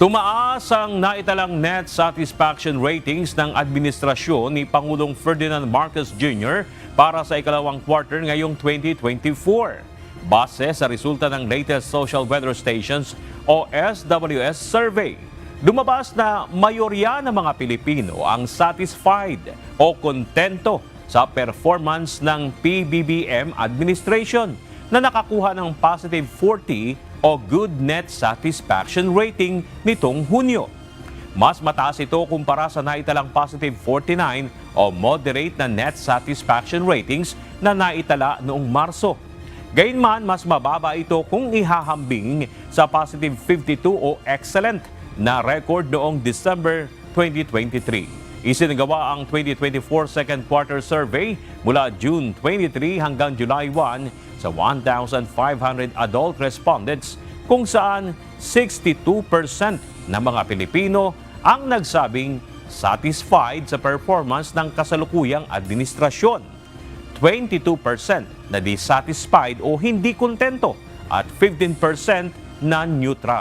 Tumaas ang naitalang net satisfaction ratings ng administrasyon ni Pangulong Ferdinand Marcos Jr. para sa ikalawang quarter ngayong 2024. Base sa resulta ng latest Social Weather Stations o SWS survey, lumabas na mayorya ng mga Pilipino ang satisfied o kontento sa performance ng PBBM administration na nakakuha ng positive 40 o good net satisfaction rating nitong Hunyo. Mas mataas ito kumpara sa naitalang positive 49 o moderate na net satisfaction ratings na naitala noong Marso. Gayunman, mas mababa ito kung ihahambing sa positive 52 o excellent na record noong December 2023. Isinagawa ang 2024 second quarter survey mula June 23 hanggang July 1 sa 1,500 adult respondents kung saan 62% ng mga Pilipino ang nagsabing satisfied sa performance ng kasalukuyang administrasyon. 22% na dissatisfied o hindi kontento at 15% na neutral.